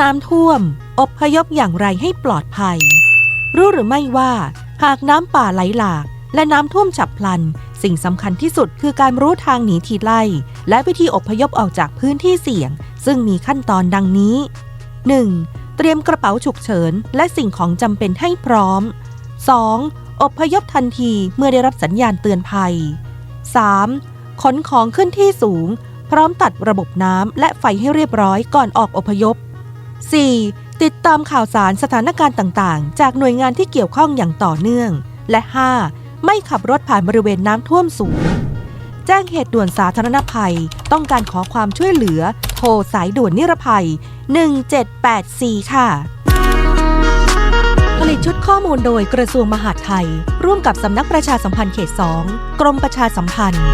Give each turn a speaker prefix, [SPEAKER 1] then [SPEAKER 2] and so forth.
[SPEAKER 1] น้ำท่วม อบพยพอย่างไรให้ปลอดภัย รู้หรือไม่ว่า หากน้ำป่าไหลหลาก และน้ำท่วมฉับพลัน สิ่งสำคัญที่สุดคือการรู้ทางหนีทีไล่ และวิธีอบพยพออกจากพื้นที่เสี่ยง ซึ่งมีขั้นตอนดังนี้ 1. เตรียมกระเป๋าฉุกเฉิน และสิ่งของจำเป็นให้พร้อม 2. อบพยพทันทีเมื่อได้รับสัญญาณเตือนภัย 3. ขนของขึ้นที่สูง พร้อมตัดระบบน้ำและไฟให้เรียบร้อยก่อนออกอพยพ 4. ติดตามข่าวสารสถานการณ์ต่างๆ จากหน่วยงานที่เกี่ยวข้องอย่างต่อเนื่อง และ 5. ไม่ขับรถผ่านบริเวณน้ำท่วมสูง แจ้งเหตุด่วนสาธารณภัย ต้องการขอความช่วยเหลือ โทรสายด่วนนิรภัย 1784 ค่ะ ผลิตชุดข้อมูลโดยกระทรวงมหาดไทย ร่วมกับสำนักประชาสัมพันธ์เขต 2 กรมประชาสัมพันธ์